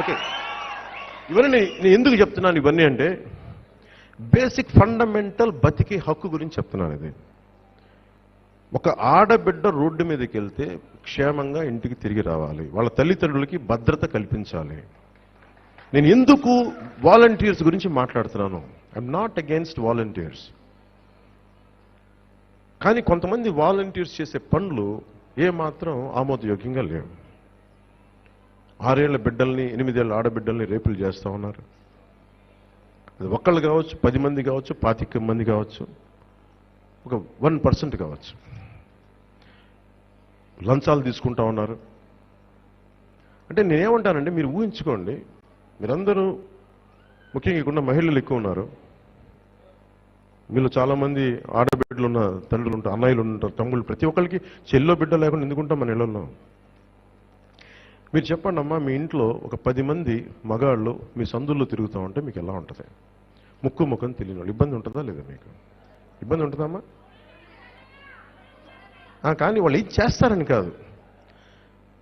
Okay. ఇవన్నీ నేను ఎందుకు చెప్తున్నాను ఇవన్నీ అంటే బేసిక్ ఫండమెంటల్ బతికే హక్కు గురించి చెప్తున్నాను ఇది. ఒక ఆడబిడ్డ రోడ్డు మీదకి వెళ్తే క్షేమంగా ఇంటికి తిరిగి రావాలి. వాళ్ళ తల్లిదండ్రులకి భద్రత కల్పించాలి. నేను ఎందుకు వాలంటీర్స్ గురించి మాట్లాడుతున్నాను? ఐఎమ్ నాట్ అగేన్స్ట్ వాలంటీర్స్ కానీ కొంతమంది వాలంటీర్స్ చేసే పనులు ఏమాత్రం ఆమోదయోగ్యంగా లేవు. ఆరేళ్ళ బిడ్డల్ని ఎనిమిదేళ్ళ ఆడబిడ్డల్ని రేపులు చేస్తూ ఉన్నారు. అది ఒక్కళ్ళు కావచ్చు పది మంది కావచ్చు పాతిక మంది కావచ్చు ఒక వన్ పర్సెంట్ కావచ్చు. లంచాలు తీసుకుంటా ఉన్నారు. అంటే నేనేమంటానంటే మీరు ఊహించుకోండి మీరందరూ ముఖ్యంగా ఇక్కడ మహిళలు ఎక్కువ ఉన్నారు. మీలో చాలామంది ఆడబిడ్డలు ఉన్న తండ్రులు ఉంటారు అన్నయ్యలు ఉంటారు తమ్ముళ్ళు ప్రతి ఒక్కరికి చెల్లో బిడ్డ లేకుండా ఎందుకుంటాం మన ఇళ్ళల్లో మీరు చెప్పండి అమ్మా మీ ఇంట్లో ఒక పది మంది మగాళ్ళు మీ సందుల్లో తిరుగుతూ ఉంటే మీకు ఎలా ఉంటుంది? ముక్కు ముఖం తెలియని వాళ్ళు. ఇబ్బంది ఉంటుందా లేదా మీకు? ఇబ్బంది ఉంటుందమ్మా కానీ వాళ్ళు ఏం చేస్తారని కాదు.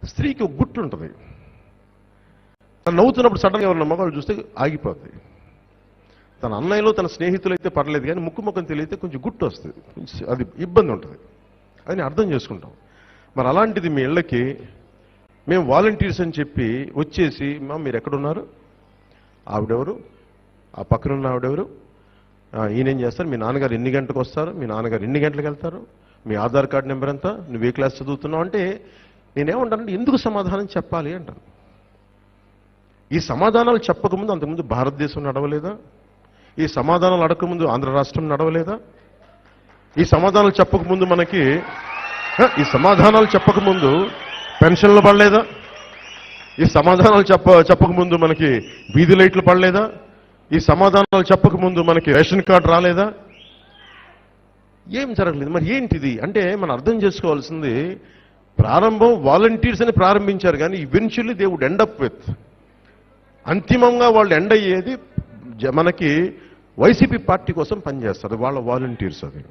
స్త్రీకి ఒక గుట్టు ఉంటుంది. తను నవ్వుతున్నప్పుడు సడన్గా ఎవరిన మగవాళ్ళు చూస్తే ఆగిపోద్ది. తన అన్నయ్యలో తన స్నేహితులు అయితే పర్లేదు కానీ ముక్కు ముఖం తెలియతే కొంచెం గుట్టు వస్తుంది. అది ఇబ్బంది ఉంటుంది. అది అర్థం చేసుకుంటాం. మరి అలాంటిది మీ ఇళ్ళకి మేము వాలంటీర్స్ అని చెప్పి వచ్చేసి మా మీరు ఎక్కడున్నారు? ఆవిడెవరు? ఆ పక్కన ఉన్న ఆవిడెవరు? ఆ, ఈయనేం చేస్తారు? మీ నాన్నగారు ఎన్ని గంటలకు వస్తారు? మీ నాన్నగారు ఎన్ని గంటలకు వెళ్తారు? మీ ఆధార్ కార్డు నెంబర్ ఎంత? నువ్వు ఏ క్లాస్ చదువుతున్నావు? అంటే నేనేమంటానంటే ఎందుకు సమాధానం చెప్పాలి? అంటాను ఈ సమాధానాలు చెప్పకముందు అంతకుముందు భారతదేశం నడవలేదా? ఈ సమాధానాలు అడగకముందు ఆంధ్ర రాష్ట్రం నడవలేదా? ఈ సమాధానాలు చెప్పకముందు మనకి ఈ సమాధానాలు చెప్పకముందు పెన్షన్లు పడలేదా? ఈ సమాధానాలు చెప్ప చెప్పకముందు మనకి వీధి లైట్లు పడలేదా? ఈ సమాధానాలు చెప్పకముందు మనకి రేషన్ కార్డు రాలేదా? ఏం జరగలేదు. మరి ఏంటిది? అంటే మనం అర్థం చేసుకోవాల్సింది ప్రారంభం వాలంటీర్స్ అని ప్రారంభించారు కానీ eventually they would up with అంతిమంగా వాళ్ళు ఎండ్ అయ్యేది జ- మనకి వైసీపీ పార్టీ కోసం పనిచేస్తారు వాళ్ళ వాలంటీర్స్ అది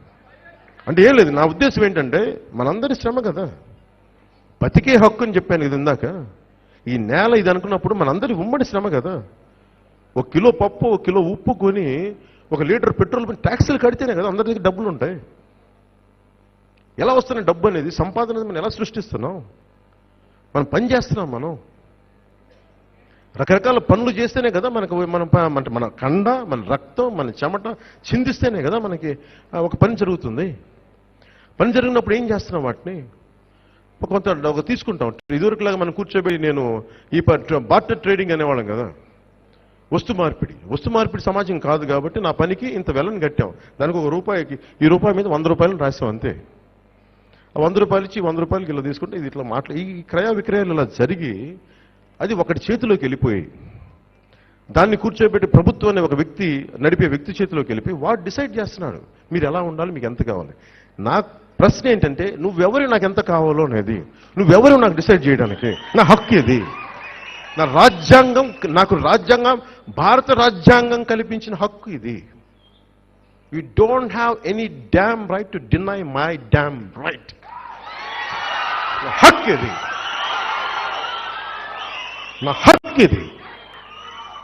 అంటే ఏం లేదు. నా ఉద్దేశం ఏంటంటే మనందరి శ్రమ కదా. బతికే హక్కు అని చెప్పాను ఇది ఇందాక. ఈ నేల ఇది అనుకున్నప్పుడు మనందరి ఉమ్మడి శ్రమ కదా. ఒక కిలో పప్పు ఒక కిలో ఉప్పు కొని ఒక లీటర్ పెట్రోల్ కొని ట్యాక్సీలు కడితేనే కదా అందరి దగ్గర డబ్బులు ఉంటాయి. ఎలా వస్తున్నాయి డబ్బు అనేది? సంపాదన అనేది మనం ఎలా సృష్టిస్తున్నాం? మనం పని చేస్తున్నాం మనం. రకరకాల పనులు చేస్తేనే కదా మనకు మనం మన కండ మన రక్తం మన చెమట చిందిస్తేనే కదా మనకి ఒక పని జరుగుతుంది. పని జరిగినప్పుడు ఏం చేస్తున్నాం వాటిని? కొంత ఒక తీసుకుంటాం ఇదివరకులాగా మనం కూర్చోబెట్టి నేను ఈ బార్టర్ ట్రేడింగ్ అనేవాళ్ళం కదా. వస్తు మార్పిడి. వస్తు మార్పిడి సమాజం కాదు కాబట్టి నా పనికి ఇంత వెలను కట్టాం. దానికి ఒక రూపాయికి ఈ రూపాయి మీద వంద రూపాయలు రాసాం అంతే. ఆ వంద రూపాయలు ఇచ్చి వంద రూపాయలకి ఇలా తీసుకుంటే ఇది ఇట్లా మాట్లా ఈ క్రయ విక్రయాలు ఇలా జరిగి అది ఒకటి చేతిలోకి వెళ్ళిపోయి దాన్ని కూర్చోబెట్టి ప్రభుత్వం అనే ఒక వ్యక్తి నడిపే వ్యక్తి చేతిలోకి వెళ్ళిపోయి వాడు డిసైడ్ చేస్తున్నాడు. మీరు ఎలా ఉండాలి? మీకు ఎంత కావాలి? నాకు ప్రశ్న ఏంటంటే నువ్వెవరు నాకు ఎంత కావాలో అనేది. నువ్వెవరు నాకు డిసైడ్ చేయడానికి. నా హక్కు ఇది నా రాజ్యాంగం నాకు రాజ్యాంగం భారత రాజ్యాంగం కల్పించిన హక్కు ఇది. You don't have any damn right to deny my damn right హక్కు ఇది నా హక్కు ఇది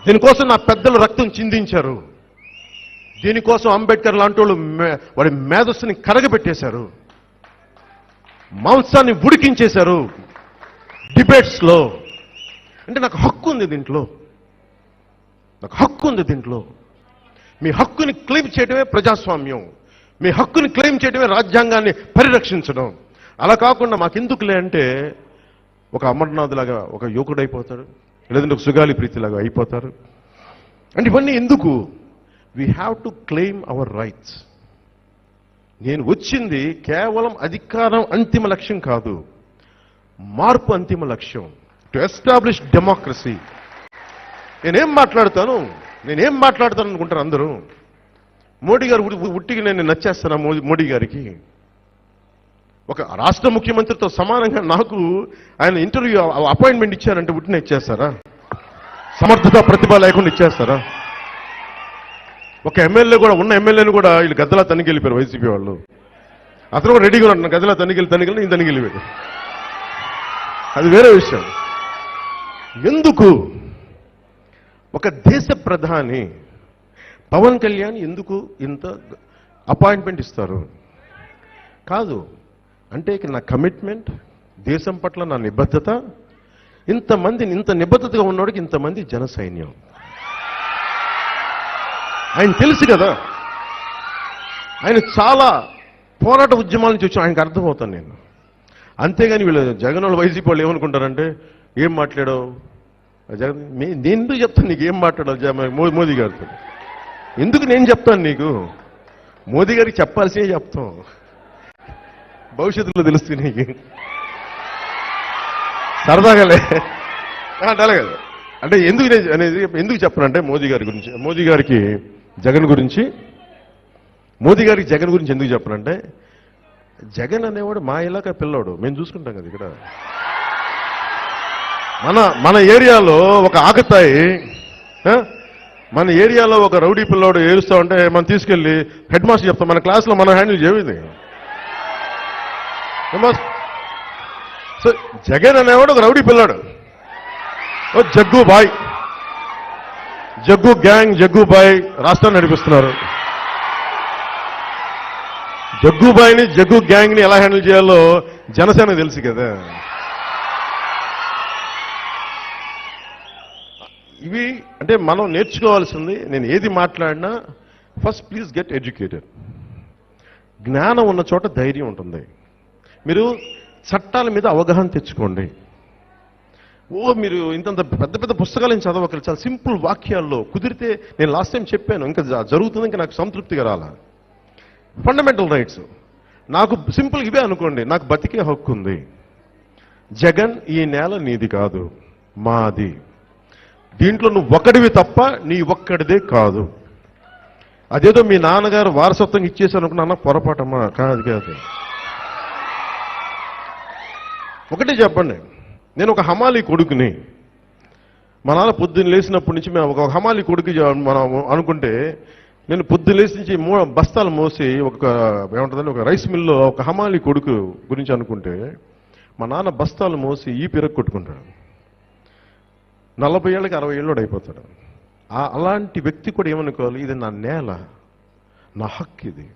దీనికోసం నా పెద్దలు రక్తం చిందించారు. దీనికోసం అంబేద్కర్ లాంటి వాళ్ళు మే- వాడి మేధస్సుని కరగబెట్టేశారు. మాంసాన్ని ఉడికించేశారు. డిబేట్స్లో. అంటే నాకు హక్కు ఉంది దీంట్లో. నాకు హక్కు ఉంది దీంట్లో. మీ హక్కుని క్లెయిమ్ చేయడమే ప్రజాస్వామ్యం. మీ హక్కుని క్లెయిమ్ చేయడమే రాజ్యాంగాన్ని పరిరక్షించడం. అలా కాకుండా మాకెందుకులే అంటే ఒక అమర్నాథ్ లాగా ఒక యువకుడు అయిపోతాడు. లేదంటే ఒక సుగాలి ప్రీతిలాగా అయిపోతారు. అంటే ఇవన్నీ ఎందుకు? We have to claim our rights నేను వచ్చింది కేవలం అధికారం అంతిమ లక్ష్యం కాదు. మార్పు అంతిమ లక్ష్యం. టు ఎస్టాబ్లిష్ డెమోక్రసీ నేనేం మాట్లాడతాను? నేనేం మాట్లాడతాను అనుకుంటారు అందరూ? మోడీ గారు ఉట్టికి నేను నచ్చేస్తాను మోదీ మోడీ గారికి? ఒక రాష్ట్ర ముఖ్యమంత్రితో సమానంగా నాకు ఆయన ఇంటర్వ్యూ అపాయింట్మెంట్ ఇచ్చారంటే ఉట్టిన ఇచ్చేస్తారా? సమర్థత ప్రతిభ లేకుండా ఇచ్చేస్తారా? ఒక ఎమ్మెల్యే కూడా ఉన్న ఎమ్మెల్యేని కూడా వీళ్ళు గద్దలా తనిఖీ వెళ్ళిపోయారు వైసీపీ వాళ్ళు. అతను కూడా రెడీగా ఉన్నాడు గద్దలా తనిఖీలు తనిఖీలు నేను తనిఖీ వెళ్ళిపోయాడు అది వేరే విషయం. ఎందుకు? ఒక దేశ ప్రధాని పవన్ కళ్యాణ్ ఎందుకు ఇంత అపాయింట్మెంట్ ఇస్తారు? కాదు అంటే ఇక నా కమిట్మెంట్ దేశం పట్ల నా నిబద్ధత ఇంతమంది ఇంత నిబద్ధతగా ఉన్నవాడికి ఇంతమంది జన సైన్యం. ఆయన తెలుసు కదా. ఆయన చాలా పోరాట ఉద్యమాల నుంచి వచ్చి ఆయనకు అర్థమవుతాను నేను. అంతేగాని వీళ్ళు జగన్ వాళ్ళు వైసీపీ వాళ్ళు ఏమనుకుంటారంటే ఏం మాట్లాడావు? జగన్ నేను ఎందుకు చెప్తాను నీకు? ఏం మాట్లాడావు? మో- మోదీ గారితో. ఎందుకు నేను చెప్తాను నీకు? మోదీ గారికి చెప్పాల్సి చెప్తాం. భవిష్యత్తులో తెలుస్తుంది నీకు. సరదాగాలే అంటే అలాగే అంటే ఎందుకు నేను అనేది ఎందుకు చెప్పనంటే మోదీ గారి గురించి మోదీ గారికి జగన్ గురించి మోదీ గారికి జగన్ గురించి ఎందుకు చెప్పనంటే జగన్ అనేవాడు మా ఇలాక పిల్లోడు. మేము చూసుకుంటాం కదా ఇక్కడ. మన మన ఏరియాలో ఒక ఆకతాయి మన ఏరియాలో ఒక రౌడీ పిల్లోడు ఏడుస్తా ఉంటే మనం తీసుకెళ్ళి హెడ్ మాస్టర్ చెప్తాం. మన క్లాస్లో మనం హ్యాండిల్ చేయదు సో జగన్ అనేవాడు ఒక రౌడీ పిల్లాడు. ఓ జగ్గు బాయ్. జగ్గు గ్యాంగ్ జగ్గుబాయ్ రాష్ట్రం రాష్ట్రాన్ని నడిపిస్తున్నారు. జగ్గుబాయిని జగ్గు గ్యాంగ్ని ఎలా హ్యాండిల్ చేయాలో జనసేన తెలుసు కదా. ఇవి అంటే మనం నేర్చుకోవాల్సింది నేను ఏది మాట్లాడినా ఫస్ట్ ప్లీజ్ గెట్ ఎడ్యుకేటెడ్ జ్ఞానం ఉన్న చోట ధైర్యం ఉంటుంది. మీరు చట్టాల మీద అవగాహన తెచ్చుకోండి. ఓ మీరు ఇంతంత పెద్ద పెద్ద పుస్తకాలు ఏం చదవకరు చాలా సింపుల్ వాక్యాల్లో కుదిరితే నేను లాస్ట్ టైం చెప్పాను. ఇంకా జరుగుతుంది ఇంకా నాకు సంతృప్తిగా రాలా. ఫండమెంటల్ రైట్స్ నాకు సింపుల్ ఇవే అనుకోండి. నాకు బతికే హక్కు ఉంది. జగన్ ఈ నేల నీది కాదు. మాది. దీంట్లో నువ్వు ఒకడివి తప్ప నీ ఒక్కడిదే కాదు. అదేదో మీ నాన్నగారు వారసత్వం ఇచ్చేసి అనుకున్నా పొరపాటమ్మా. కాదు కాదు. ఒకటే చెప్పండి. నేను ఒక హమాలి కొడుకుని. మా నాన్న పొద్దున్న లేచినప్పటి నుంచి మేము ఒక హమాలి కొడుకు మనం అనుకుంటే నేను పొద్దున్న లేచి నుంచి మూ బస్తాలు మోసి ఒక ఏమంటుందని ఒక రైస్ మిల్లో ఒక హమాలి కొడుకు గురించి అనుకుంటే మా నాన్న బస్తాలు మోసి ఈ పిరక్ కొట్టుకుంటాడు. నలభై ఏళ్ళకి అరవై ఏళ్ళు అయిపోతాడు ఆ- అలాంటి వ్యక్తి కూడా ఏమనుకోవాలి? ఇది నా నేల నా హక్కు ఇది.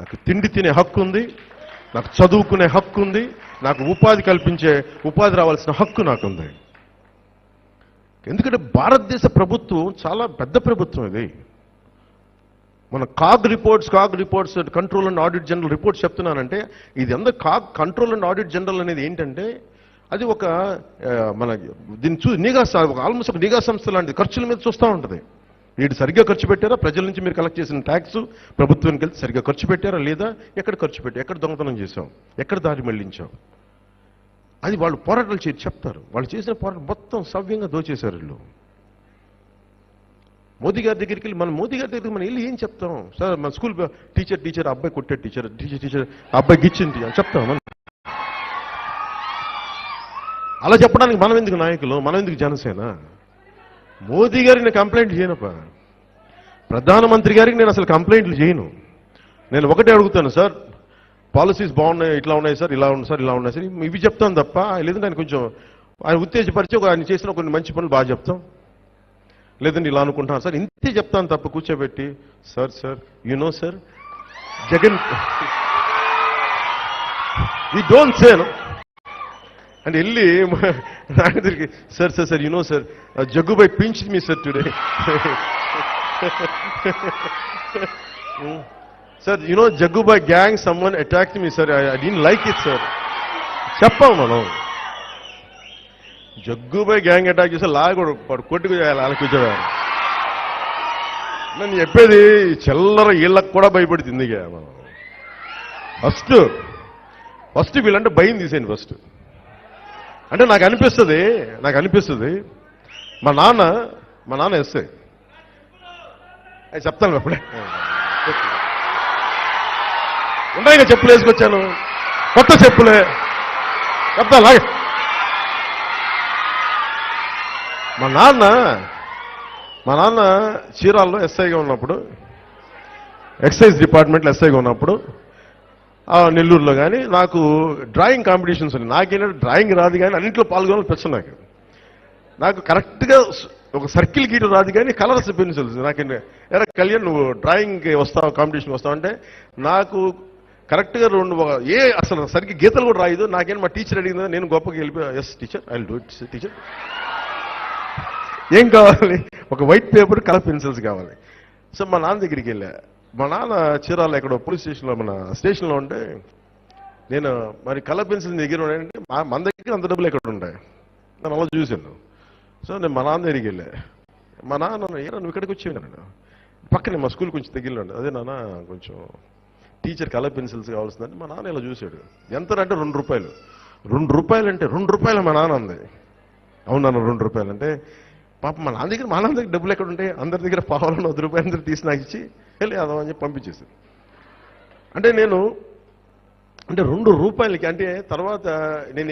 నాకు తిండి తినే హక్కు ఉంది నాకు చదువుకునే హక్కు ఉంది నాకు ఉపాధి కల్పించే ఉపాధి రావాల్సిన హక్కు నాకుంది. ఎందుకంటే భారతదేశ ప్రభుత్వం చాలా పెద్ద ప్రభుత్వం ఇది. మన CAG reports CAG reports controller and audit general reports చెప్తున్నానంటే ఇది ఎంత CAG controller and audit general అనేది ఏంటంటే అది ఒక మన దీన్ని చూ నిఘా ఒక ఆల్మోస్ట్ ఒక నిఘా సంస్థ లాంటిది. ఖర్చుల మీద చూస్తూ ఉంటుంది. వీడు సరిగ్గా ఖర్చు పెట్టారా? ప్రజల నుంచి మీరు కలెక్ట్ చేసిన ట్యాక్స్ ప్రభుత్వానికి వెళ్తే సరిగ్గా ఖర్చు పెట్టారా లేదా? ఎక్కడ ఖర్చు పెట్టారు ఎక్కడ దొంగతనం చేశాం ఎక్కడ దారి మళ్ళించాం అది వాళ్ళు పోరాటాలు చేసి చెప్తారు. వాళ్ళు చేసిన పోరాటం మొత్తం సవ్యంగా దోచేశారు వీళ్ళు. మోదీ గారి దగ్గరికి వెళ్ళి మన మోదీ గారి దగ్గరికి మనం వెళ్ళి ఏం చెప్తాం? సార్ మన స్కూల్ టీచర్ టీచర్ అబ్బాయి కొట్టాడు టీచర్ టీచర్ టీచర్ అబ్బాయి గిచ్చింది అని చెప్తాం మనం. అలా చెప్పడానికి మనం ఎందుకు నాయకులు? మనం ఎందుకు జనసేన? మోదీ గారికి నేను కంప్లైంట్ చేయనప్ప. ప్రధానమంత్రి గారికి నేను అసలు కంప్లైంట్లు చేయను. నేను ఒకటే అడుగుతాను సార్. పాలసీస్ బాగున్నాయి ఇట్లా ఉన్నాయి సార్ ఇలా ఉన్నాయి సార్ ఇలా ఉన్నాయి సార్. ఇవి చెప్తాను తప్ప లేదంటే ఆయన కొంచెం ఆయన ఉత్తేజపరిచి ఒక ఆయన చేసిన కొన్ని మంచి పనులు బాగా చెప్తాం. లేదంటే ఇలా అనుకుంటాను సార్. ఇంతే చెప్తాను తప్ప కూర్చోబెట్టి sir sir you know sir Jagan you don't say అంటే వెళ్ళి ఆయన దగ్గరికి sir sir sir you know sir Jaggubhai pinch me sir today sir you know Jaggubhai gang summon attack me sir I didn't like it sir చెప్పాం మనం Jaggu Bhai gang attack చేస్తే లాగడు వాడు కొట్టుకు చేయాలి అలా కూర్చోవాలి నేను చెప్పేది చిల్లర వీళ్ళకి కూడా భయపడుతుంది ఇక మనం. ఫస్ట్ ఫస్ట్ వీళ్ళంటే భయం తీసేయండి ఫస్ట్ అంటే నాకు అనిపిస్తుంది నాకు అనిపిస్తుంది. మా నాన్న మా నాన్న ఎస్ఐ అది చెప్తాను అప్పుడే. ఉన్నాయి చెప్పులు వేసుకొచ్చాను. కొత్త చెప్పులే. చెప్తా లాగే. మా నాన్న మా నాన్న చీరాల్లో ఎస్ఐగా ఉన్నప్పుడు ఎక్సైజ్ డిపార్ట్మెంట్లో ఎస్ఐగా ఉన్నప్పుడు నెల్లూరులో కానీ నాకు డ్రాయింగ్ కాంపిటీషన్స్ ఉన్నాయి. నాకేంటంటే డ్రాయింగ్ రాదు కానీ అన్నింటిలో పాల్గొనాలి ప్రశ్న నాకు. నాకు కరెక్ట్గా ఒక సర్కిల్ గీట రాదు కానీ కలర్స్ పెన్సిల్స్. నాకు ఎరా కళ్యాణ్ నువ్వు డ్రాయింగ్ వస్తావు కాంపిటీషన్ వస్తావు? అంటే నాకు కరెక్ట్గా రెండు ఏ అసలు సరిగ్గా గీతలు కూడా రాయదు. నాకేం మా టీచర్ అడిగింది నేను గొప్పగా వెళ్ళిపోయా yes teacher I do it teacher ఏం కావాలి? ఒక వైట్ పేపర్ కలర్ పెన్సిల్స్ కావాలి. సో మా నాన్న దగ్గరికి వెళ్ళా. మా నాన్న చీరాల ఎక్కడో పోలీస్ స్టేషన్లో మన స్టేషన్లో ఉంటే నేను మరి కలర్ పెన్సిల్ దగ్గర ఉన్నాయంటే మా మన దగ్గర అంత డబ్బులు ఎక్కడ ఉంటాయి? నేను అలా చూశాను. సో నేను మా నాన్న దగ్గరికి వెళ్ళా. మా నాన్న ఏరా నువ్వు ఇక్కడికి వచ్చి నేను పక్కనే మా స్కూల్ కొంచెం దగ్గరలో అదే నాన్న కొంచెం టీచర్ కలర్ పెన్సిల్స్ కావాల్సిందని మా నాన్న ఇలా చూశాడు. ఎంత అంటే రెండు రూపాయలు. రెండు రూపాయలు అంటే రెండు రూపాయలు మా నాన్న ఉంది అవును నాన్న రెండు రూపాయలు అంటే పాప మా నాన్న దగ్గర మా నాన్న దగ్గర డబ్బులు ఎక్కడ ఉంటాయి అందరి దగ్గర పావాలని వద్ద రూపాయలు అందరూ తీసి నాకు ఇచ్చి వెళ్ళి అని చెప్పి పంపించేసి అంటే నేను అంటే రెండు రూపాయలకి అంటే తర్వాత నేను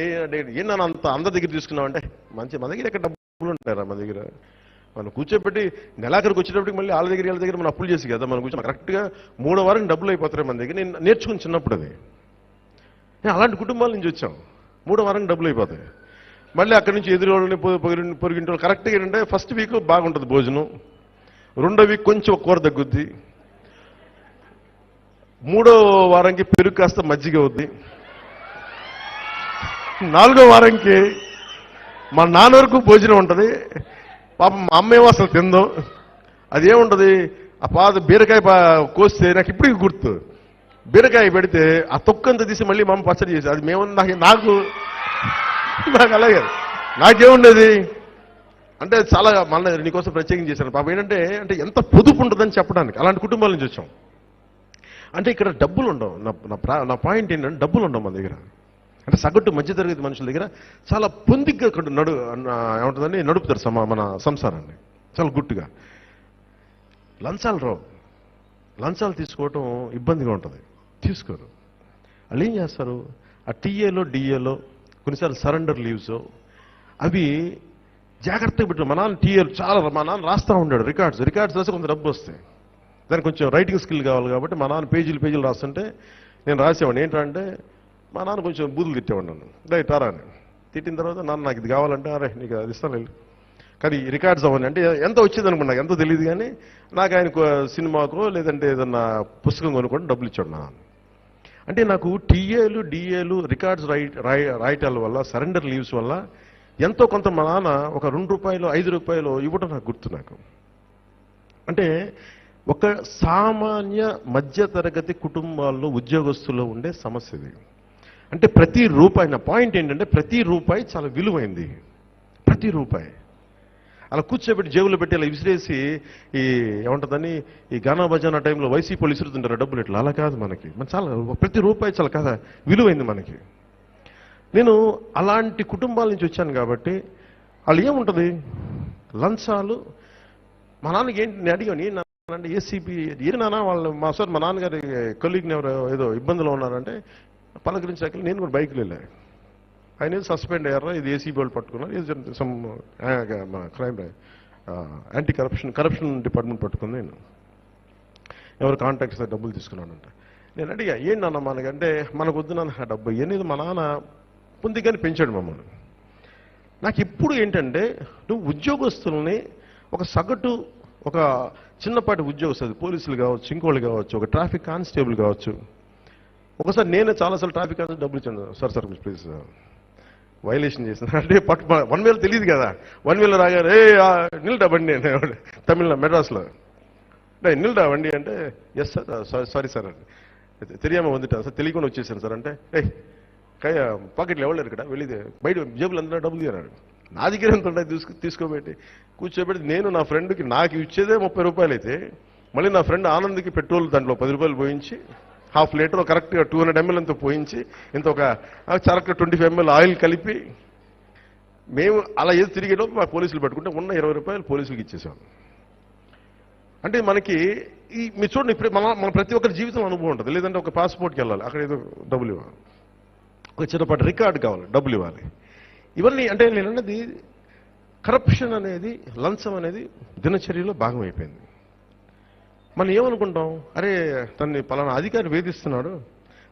ఏ నన్ను అంత అందరి దగ్గర తీసుకున్నావు అంటే మంచి మన దగ్గర ఎక్కడ డబ్బులు ఉంటారా మన దగ్గర? మనం కూర్చోబెట్టి నెలాఖరికి వచ్చేటప్పటికి మళ్ళీ వాళ్ళ దగ్గర వాళ్ళ దగ్గర మనం అప్పులు చేసి కదా మనం కూర్చొని కరెక్ట్గా మూడో వారం డబ్బులు అయిపోతాయి మన దగ్గర. నేను నేర్చుకుని చిన్నప్పుడు అది. నేను అలాంటి కుటుంబాల నుంచి వచ్చాం. మూడో వారం డబ్బులు అయిపోతాయి. మళ్ళీ అక్కడి నుంచి ఎదురు వాళ్ళని పొరిగింటి వాళ్ళు. కరెక్ట్గా ఏంటంటే ఫస్ట్ వీక్ బాగుంటుంది భోజనం. రెండో వీక్ కొంచెం ఒక కూర తగ్గుద్ది. మూడో వారంకి పెరుగు కాస్త మజ్జిగ అవుద్ది. నాలుగో వారంకి మా నాన్న వరకు భోజనం ఉంటుంది. పాపం మా అమ్మేమో అసలు తిందో. అదేముంటుంది? ఆ పాత బీరకాయ పా- కోస్తే నాకు ఇప్పటికీ గుర్తు. బీరకాయ పెడితే ఆ తొక్కంత తీసి మళ్ళీ మా అమ్మ పచ్చడి చేసి అది మేము నాకు నాకు అలాగే. నాకేముండేది? అంటే చాలా మళ్ళీ నీకోసం ప్రత్యేకం చేశాను. పాప ఏంటంటే అంటే ఎంత పొదుపు ఉంటుందని చెప్పడానికి అలాంటి కుటుంబాల నుంచి వచ్చాం. అంటే ఇక్కడ డబ్బులు ఉండవు. నా నా ప్రా- నా పాయింట్ ఏంటంటే డబ్బులు ఉండవు మన దగ్గర. అంటే సగటు మధ్యతరగతి మనుషుల దగ్గర చాలా పొందిగ్గా నడు ఏమంటుందని నడుపుతారు సమా మన సంసారాన్ని. చాలా గుట్టుగా. లంచాలు రావు. లంచాలు తీసుకోవటం ఇబ్బందిగా ఉంటుంది. తీసుకోరు. వాళ్ళు ఏం చేస్తారు? ఆ టీఏలో డిఏలో కొన్నిసార్లు సరెండర్ లీవ్స్. అవి జాగ్రత్తగా పెట్టిన మా నాన్న టీఎల్ చాలా మా నాన్న రాస్తా ఉన్నాడు రికార్డ్స్. రికార్డ్స్ రాసి కొంత డబ్బు వస్తాయి. దానికి కొంచెం రైటింగ్ స్కిల్ కావాలి కాబట్టి మా నాన్న పేజీలు పేజీలు రాస్తుంటే నేను రాసేవాడిని. ఏంటంటే మా నాన్న కొంచెం బూతులు తిట్టేవాడు నన్ను. డే తారా అని. తిట్టిన తర్వాత నాన్న నాకు ఇది కావాలంటే అరే నీకు అది ఇస్తాను వెళ్ళు. కానీ రికార్డ్స్ అవ్వండి అంటే ఎంత వచ్చేది అనుకున్నా నాకు ఎంతో తెలియదు కానీ నాకు ఆయన సినిమాకో లేదంటే ఏదన్నా పుస్తకం కొనుక్కొని డబ్బులు ఇచ్చాడు నా నాన్న. అంటే నాకు టీఏలు డిఏలు రికార్డ్స్ రైట్ రాయ రాయటాల వల్ల సరెండర్ లీవ్స్ వల్ల ఎంతో కొంత మా నాన్న ఒక రెండు రూపాయలు ఐదు రూపాయలు ఇవ్వడం నాకు గుర్తు నాకు. అంటే ఒక సామాన్య మధ్యతరగతి కుటుంబాల్లో ఉద్యోగస్తుల్లో ఉండే సమస్య ఇది. అంటే ప్రతి రూపాయి నా పాయింట్ ఏంటంటే ప్రతి రూపాయి చాలా విలువైంది. ప్రతి రూపాయి. అలా కూర్చోబెట్టి జేబులో పెట్టి అలా విసిరేసి ఈ ఏమంటుందని ఈ గానా భజన టైంలో వైసీపీ వాళ్ళు విసురుతుంటారు డబ్బులు ఇట్లా అలా కాదు మనకి. మన చాలా ప్రతి రూపాయి చాలా కదా? విలువైంది మనకి. నేను అలాంటి కుటుంబాల నుంచి వచ్చాను కాబట్టి వాళ్ళు ఏముంటుంది? లంచాలు. మా నాన్నకి ఏంటి? నేను అడిగాను ఏంటి అంటే ఏసీపీ ఏ నాన్న? వాళ్ళు మా సార్ మా నాన్నగారి కొలీగ్ని ఎవరో ఏదో ఇబ్బందులు ఉన్నారంటే పలకరించాక నేను కూడా బైక్లో వెళ్ళాను ఆయన సస్పెండ్ అయ్యారా? ఇది ఏసీబీ వాళ్ళు పట్టుకున్నారు. ఇది సమ్ మన crime anti corruption corruption department పట్టుకుంది నేను ఎవరు కాంటాక్ట్స్ డబ్బులు తీసుకున్నానంట నేను అడిగా ఏంటి నాన్న మనకంటే మనకు వద్దు నాన్న ఆ డబ్బు అనేది మా నాన్న పొందిగాని పెంచాడు మమ్మల్ని. నాకు ఇప్పుడు ఏంటంటే నువ్వు ఉద్యోగస్తుల్ని ఒక సగటు ఒక చిన్నపాటి ఉద్యోగస్తుంది పోలీసులు కావచ్చు ఇంకోళ్ళు కావచ్చు ఒక ట్రాఫిక్ కానిస్టేబుల్ కావచ్చు. ఒకసారి నేనే చాలాసార్లు ట్రాఫిక్ కానిస్టేబుల్ డబ్బులు ఇచ్చాను సార్ సార్ ప్లీజ్ వైలేషన్ చేసిన. అంటే పట్ వన్ వేలు తెలియదు కదా. వన్ వేలు రాగారు ఏ నిల్డా బండి అంటే తమిళ మెడ్రాస్లో. అంటే నిల్డా బండి అంటే ఎస్ సార్ సారీ సార్ అంటే తెలియమా వందిటా సార్ తెలియకుండా వచ్చేసాను సార్ అంటే ఏ కయ్య పాకెట్లు ఎవరు ఇక్కడ? వెళ్ళి బయట జేబులు అందరూ డబ్బులు తీరాడు నా దగ్గర ఎంత ఉంటాయి తీసుకు తీసుకోబెట్టి కూర్చోబెట్టి నేను నా ఫ్రెండ్కి నాకు ఇచ్చేదే ముప్పై రూపాయలు అయితే మళ్ళీ నా ఫ్రెండ్ ఆనంద్కి పెట్రోల్ దాంట్లో పది రూపాయలు పోయించి హాఫ్ లీటర్ కరెక్ట్గా టూ హండ్రెడ్ ఎంఎల్ అంతా పోయించి ఇంత ఒక కరెక్ట్గా ట్వంటీ ఫైవ్ ఎంఎల్ ఆయిల్ కలిపి మేము అలా ఏది తిరిగేటప్పుడు మా పోలీసులు పెట్టుకుంటే ఉన్న ఇరవై రూపాయలు పోలీసులకు ఇచ్చేసాం. అంటే మనకి ఈ మీరు చూడండి ఇప్పుడు మన మన ప్రతి ఒక్కరి జీవితం అనుభవం ఉంటుంది. లేదంటే ఒక పాస్పోర్ట్కి వెళ్ళాలి. అక్కడ ఏదో డబ్బులు ఇవ్వాలి. ఒక చిన్నపాటి రికార్డు కావాలి డబ్బులు ఇవ్వాలి. ఇవన్నీ అంటే నేను అన్నది కరప్షన్ అనేది లంచం అనేది దినచర్యలో భాగం అయిపోయింది. మనం ఏమనుకుంటాం? అరే తన్ని పలానా అధికారి వేధిస్తున్నాడు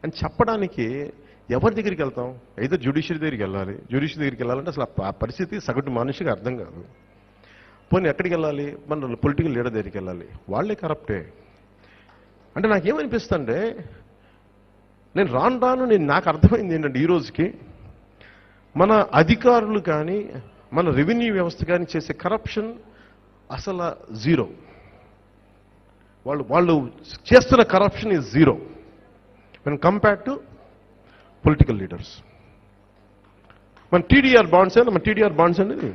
అని చెప్పడానికి ఎవరి దగ్గరికి వెళ్తాం? అయితే జ్యుడిషియరీ దగ్గరికి వెళ్ళాలి. జ్యుడిషియరీ దగ్గరికి వెళ్ళాలంటే అసలు ఆ పరిస్థితి సగటు మనిషికి అర్థం కాదు. పోనీ ఎక్కడికి వెళ్ళాలి? మన పొలిటికల్ లీడర్ దగ్గరికి వెళ్ళాలి. వాళ్ళే కరప్టే. అంటే నాకేమనిపిస్తుంటే నేను రాను రాను నేను నాకు అర్థమైంది ఏంటంటే ఈ రోజుకి మన అధికారులు కానీ మన రెవెన్యూ వ్యవస్థ కానీ చేసే కరప్షన్ అసలు జీరో. వాళ్ళు వాళ్ళు చేస్తున్న corruption is zero when compare to political leaders మన టీడీఆర్ బాండ్స్ మన టీడీఆర్ బాండ్స్ అనేది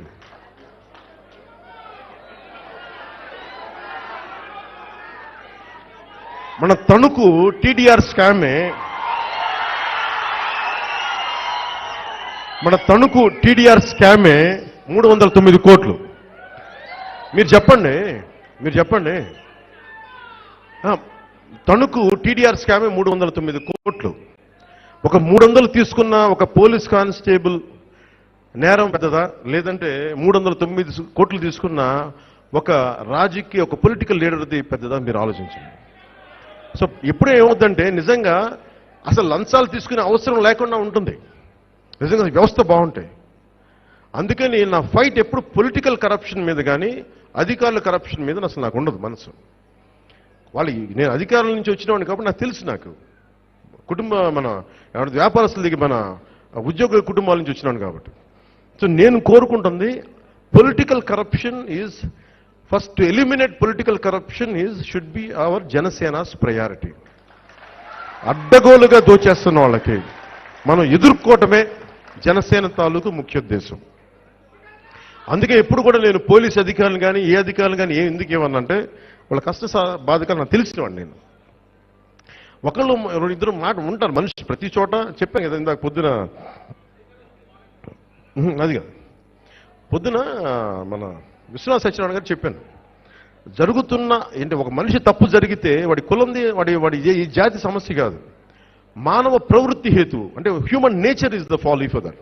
మన తణుకు టీడీఆర్ స్కామే మన తణుకు టీడీఆర్ స్కామే మూడు వందల తొమ్మిది కోట్లు. మీరు చెప్పండి మీరు చెప్పండి. తణుకు టీడీఆర్ స్కామే మూడు వందల తొమ్మిది కోట్లు. ఒక మూడు వందలు తీసుకున్న ఒక పోలీస్ కానిస్టేబుల్ నేరం పెద్దదా? లేదంటే మూడు వందల తొమ్మిది కోట్లు తీసుకున్న ఒక రాజకీయ ఒక పొలిటికల్ లీడర్ది పెద్దదా? మీరు ఆలోచించండి. సో ఇప్పుడు ఏమవుద్దంటే నిజంగా అసలు లంచాలు తీసుకునే అవసరం లేకుండా ఉంటుంది. నిజంగా వ్యవస్థ బాగుంటాయి అందుకని నా ఫైట్ ఎప్పుడు పొలిటికల్ కరప్షన్ మీద కానీ అధికారుల కరప్షన్ మీద అసలు నాకు ఉండదు మనసు. వాళ్ళు నేను అధికారుల నుంచి వచ్చినవాడిని కాబట్టి నాకు తెలుసు నాకు. కుటుంబ మన వ్యాపారస్తుల దగ్గర మన ఉద్యోగ కుటుంబాల నుంచి వచ్చినాను కాబట్టి. సో నేను కోరుకుంటుంది political corruption is first to eliminate political corruption is should be our Janasena's priority అడ్డగోలుగా దోచేస్తున్న వాళ్ళకి మనం ఎదుర్కోవటమే జనసేన తాలూకు ముఖ్యోద్దేశం అందుకే ఎప్పుడు కూడా నేను పోలీస్ అధికారులు కానీ ఏ అధికారులు కానీ ఏ ఎందుకు ఏమన్నంటే వాళ్ళ కష్ట బాధకాలు నాకు తెలిసినవాడు నేను. ఒకళ్ళు రెండు ఇద్దరు మాట ఉంటారు మనిషి ప్రతి చోట. చెప్పాను కదా ఇందాక పొద్దున. అది కాదు. పొద్దున మన విశ్వనాథ సత్యనారాయణ గారు చెప్పాను. జరుగుతున్న ఏంటి ఒక మనిషి తప్పు జరిగితే వాడి కులంది వాడి వాడి ఏ- ఈ జాతి సమస్య కాదు. మానవ ప్రవృత్తి హేతు అంటే human nature is the follow for that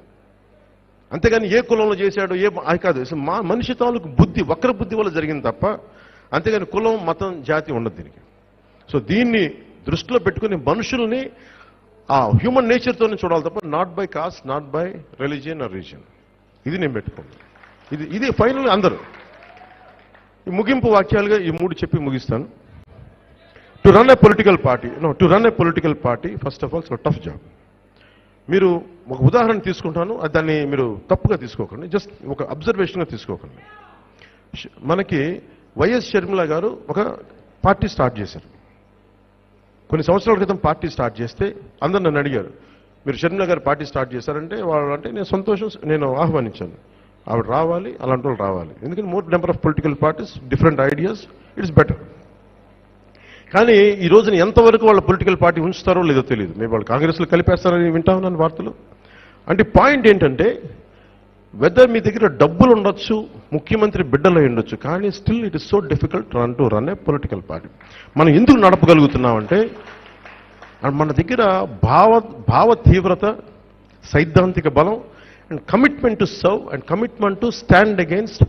అంతేగాని ఏ కులంలో చేశాడు ఏ కాదు. మా మనిషి తాలూకు బుద్ధి వక్ర బుద్ధి వల్ల జరిగింది తప్ప అంతేగాని కులం మతం జాతి ఉండదు దీనికి. సో దీన్ని దృష్టిలో పెట్టుకుని మనుషుల్ని ఆ హ్యూమన్ నేచర్తోనే చూడాలి తప్ప not by caste not by religion or region ఇది నేను పెట్టుకున్నాను ఇది ఇది ఫైనల్ అందరూ. ఈ ముగింపు వాక్యాలుగా ఈ మూడు చెప్పి ముగిస్తాను. To run a political party no to run a political party first of all so tough job మీరు ఒక ఉదాహరణ తీసుకుంటాను దాన్ని మీరు తప్పుగా తీసుకోకండి జస్ట్ ఒక అబ్జర్వేషన్గా తీసుకోకండి. మనకి వైఎస్ షర్మిల గారు ఒక పార్టీ స్టార్ట్ చేశారు. కొన్ని సంవత్సరాల క్రితం పార్టీ స్టార్ట్ చేస్తే అందరు నన్ను అడిగారు మీరు షర్మిల గారు పార్టీ స్టార్ట్ చేశారంటే వాళ్ళు అంటే నేను సంతోషం నేను ఆహ్వానించాను. ఆవిడ రావాలి అలాంటి వాళ్ళు రావాలి. ఎందుకంటే more number of political parties different ideas it's better. కానీ ఈ రోజున ఎంతవరకు వాళ్ళ పొలిటికల్ పార్టీ ఉంచుతారో లేదో తెలియదు. మేము వాళ్ళు కాంగ్రెస్లో కలిపేస్తారని వింటా ఉన్నాను వార్తలు. అంటే పాయింట్ ఏంటంటే వెదర్ మీ దగ్గర డబ్బులు ఉండొచ్చు ముఖ్యమంత్రి బిడ్డలో ఉండొచ్చు. కానీ still it is so difficult run to run a political party మనం ఎందుకు నడపగలుగుతున్నామంటే అండ్ మన దగ్గర భావ భావ తీవ్రత సైద్ధాంతిక బలం and commitment to serve and commitment to stand against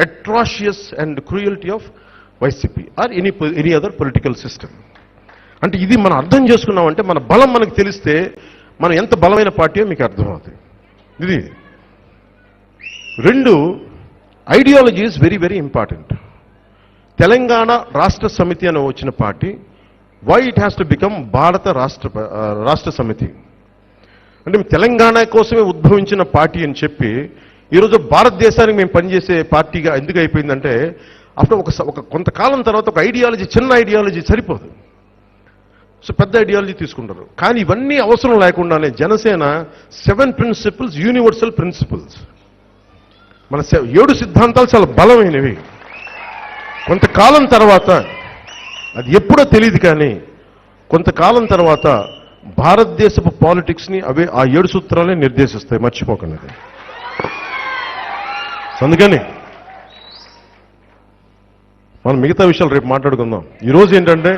atrocious and cruelty of YCP or any any other political system అంటే ఇది మనం అర్థం చేసుకున్నామంటే మన బలం మనకు తెలిస్తే మనం ఎంత బలమైన పార్టీయో మీకు అర్థమవుతుంది. ఇది. రెండు ideology is very very important Telangana Rashtra Samithi అని వచ్చిన party why it has to become Bharat Rashtra Rashtra సమితి? అంటే తెలంగాణ కోసమే ఉద్భవించిన పార్టీ అని చెప్పి ఈరోజు భారతదేశానికి మేము పనిచేసే పార్టీగా ఎందుకు అయిపోయిందంటే ఆఫ్టర్ ఒక ఒక కొంతకాలం తర్వాత ఒక ఐడియాలజీ చిన్న ఐడియాలజీ సరిపోదు. సో పెద్ద ఐడియాలజీ తీసుకుంటారు. కానీ ఇవన్నీ అవసరం లేకుండానే Janasena seven principles universal principles మన ఏడు సిద్ధాంతాలు చాలా బలమైనవి. కొంతకాలం తర్వాత అది ఎప్పుడో తెలియదు కానీ కొంతకాలం తర్వాత భారతదేశపు పాలిటిక్స్ని అవే ఆ ఏడు సూత్రాలే నిర్దేశిస్తాయి. మర్చిపోకండి. అందుకని మనం మిగతా విషయాలు రేపు మాట్లాడుకుందాం. ఈరోజు ఏంటంటే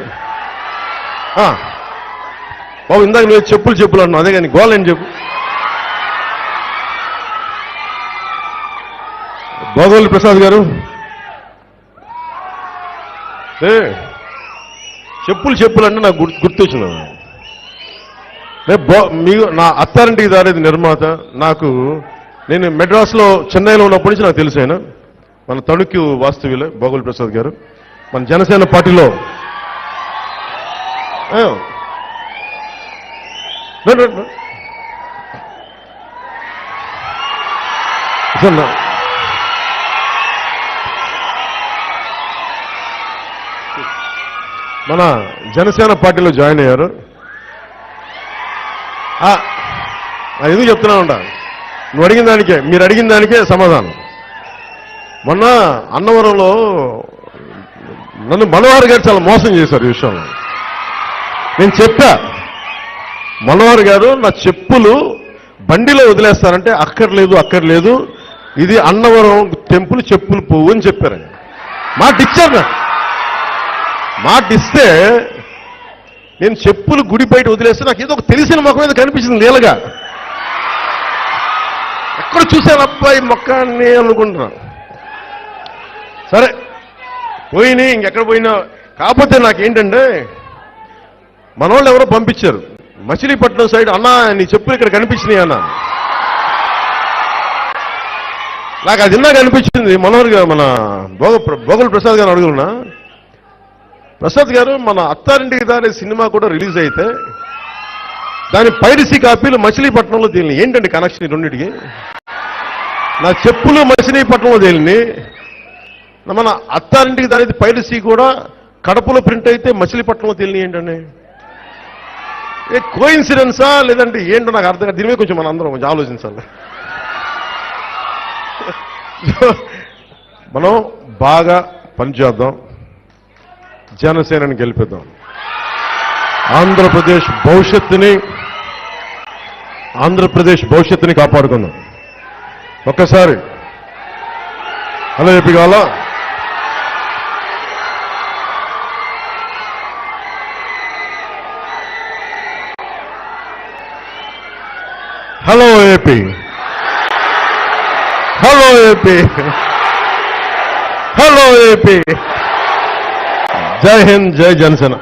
బాబు ఇందాక నువ్వు చెప్పులు చెప్పులు అన్నావు అదే కానీ గోల్ అని చెప్పు? బాగోలు ప్రసాద్ గారు. ఏ చెప్పులు చెప్పులు అంటే నాకు గుర్తొచ్చిన గుర్తొచ్చింది. మీకు నా అత్తారింటికి దారేది నిర్మాత. నాకు నేను మెడ్రాస్లో చెన్నైలో ఉన్నప్పటి నుంచి నాకు తెలుసు ఆయన. మన తణుక్యు వాస్తవ్యులే బోగుల్ ప్రసాద్ గారు. మన జనసేన పార్టీలో. ఆ. మన జనసేన పార్టీలో జాయిన్ అయ్యారు. ఎందుకు చెప్తున్నా ఉంటా? నువ్వు అడిగిన దానికే మీరు అడిగిన దానికే సమాధానం. మొన్న అన్నవరంలో నన్ను మనవారు గారు చాలా మోసం చేశారు ఈ విషయంలో. నేను చెప్పా మనవారు గారు నా చెప్పులు బండిలో వదిలేస్తారంటే అక్కర్లేదు అక్కర్లేదు. ఇది అన్నవరం టెంపుల్ చెప్పులు పోవు అని చెప్పారు మాట ఇచ్చారు నాకు మాట ఇస్తే నేను చెప్పులు గుడి బయట వదిలేస్తే నాకు ఏదో ఒక తెలిసిన మొక్క మీద కనిపించింది నీళ్ళగా ఎక్కడ చూశాను? అబ్బాయి మొక్కాన్ని అనుకుంటున్నాను సరే పోయినాయి ఇంకెక్కడ పోయినా. కాకపోతే నాకేంటంటే మన వాళ్ళు ఎవరో పంపించారు. మచిలీపట్నం సైడ్ అన్నా నీ చెప్పులు ఇక్కడ కనిపించినాయి అన్న. నాకు అది ఇందాక అనిపించింది మనోహర్ గారు మన భోగ భోగల ప్రసాద్ గారు అడుగున్నా. ప్రసాద్ గారు మన అత్తారింటికి దాని సినిమా కూడా రిలీజ్ అయితే దాని పైరసీ కాపీలు మచిలీపట్నంలో తేలిని ఏంటండి కనెక్షన్ రెండింటికి? నా చెప్పులు మచిలీపట్నంలో తేలిని మన అత్తారింటికి దాని పైరసీ కూడా కడపలో ప్రింట్ అయితే మచిలీపట్నంలో తేలిని ఏంటండి? ఏ కోయిన్సిడెన్సా లేదంటే ఏంటో నాకు అర్థం కాదు. దీని మీద కొంచెం మన అందరం కొంచెం ఆలోచించాలి. మనం బాగా పనిచేద్దాం జనసేనని గెలిపిద్దాం. ఆంధ్రప్రదేశ్ భవిష్యత్తుని ఆంధ్రప్రదేశ్ భవిష్యత్తుని కాపాడుకుందాం. ఒక్కసారి హలో చెప్పి కావాలా hello AP. Hello AP. Hello AP. जय हिंद जय जनसेना।